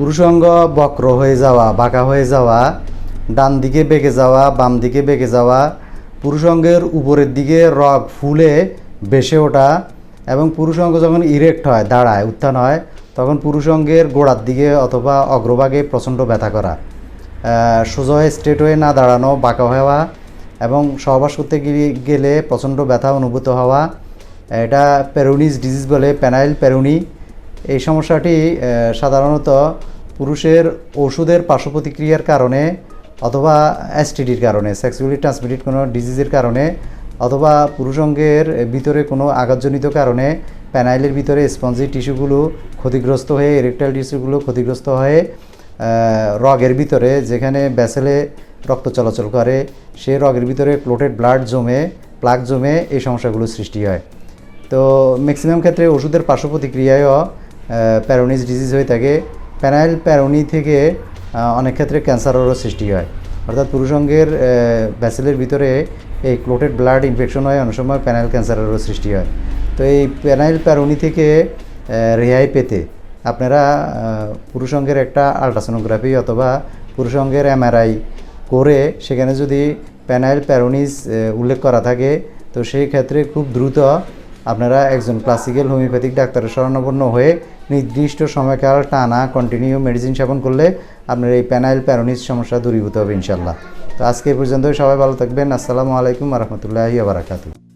পুরুষাঙ্গ বক্র হয়ে যাওয়া, বাঁকা হয়ে যাওয়া, ডান দিকে বেঁকে যাওয়া, বাম দিকে বেঁকে যাওয়া, পুরুষাঙ্গের উপরের দিকে রগ ফুলে বেসে ওঠা এবং পুরুষাঙ্গ যখন ইরেক্ট হয়, দাঁড়ায়, উত্থান হয়, তখন পুরুষাঙ্গের গোড়ার দিকে অথবা অগ্রভাগে প্রচণ্ড ব্যথা করা। সোজা হয়ে স্ট্রেট হয়ে না দাঁড়ানো, বাঁকা হওয়া এবং সহবাস করতে গেলে প্রচণ্ড ব্যথা অনুভূত হওয়া। এটা প্যারোনিস ডিজিজ বলে প্যানাইল প্যারোনি এই সমস্যাটি সাধারণত পুরুষের ওষুধের পার্শ্বপ্রতিক্রিয়ার কারণে অথবা এসটিডির কারণে সেক্সুয়ালি ট্রান্সমিটেড কোনো ডিজিজের কারণে অথবা পুরুষাঙ্গের ভিতরে কোনো আঘাতজনিত কারণে প্যানাইলের ভিতরে স্পঞ্জি টিস্যুগুলো ক্ষতিগ্রস্ত হয়ে এরেকটাইল টিস্যুগুলো ক্ষতিগ্রস্ত হয়ে রগের ভিতরে যেখানে ব্যাসেলে রক্ত চলাচল করে সেই রগের ভিতরে ক্লোটেড ব্লাড জমে প্লাক জমে এই সমস্যাগুলো সৃষ্টি হয়। তো ম্যাক্সিমাম ক্ষেত্রে ওষুধের পার্শ্ব প্রতিক্রিয়ায়ও প্যারোনিস ডিজিজ হয়ে থাকে। প্যানাইল প্যারোনি থেকে অনেক ক্ষেত্রে ক্যান্সারেরও সৃষ্টি হয়। অর্থাৎ পুরুষাঙ্গের ব্যাসেলের ভিতরে এই ক্লোটেড ব্লাড ইনফেকশন হয়, অনেক সময় প্যানাইল ক্যান্সারেরও সৃষ্টি হয়। তো এই প্যানাইল প্যারোনি থেকে রেহাই পেতে আপনারা পুরুষাঙ্গের একটা আলট্রাসোনোগ্রাফি অথবা পুরুষাঙ্গের এমআরআই করে সেখানে যদি প্যানাইল প্যারোনিস উল্লেখ করা থাকে, তো সেই ক্ষেত্রে খুব দ্রুত আপনারা একজন ক্লাসিক্যাল হোমিওপ্যাথিক ডাক্তারের শরণাপন্ন হয়ে নির্দিষ্ট সময়কাল টানা কন্টিনিউ মেডিসিন সেবন করলে আপনার এই প্যানাইল প্যারোনিস সমস্যা দূরীভূত হবে ইনশাল্লাহ তো আজকে পর্যন্ত সবাই ভালো থাকবেন। আসসালামু আলাইকুম রহমতুল্লাহি বারাকাতু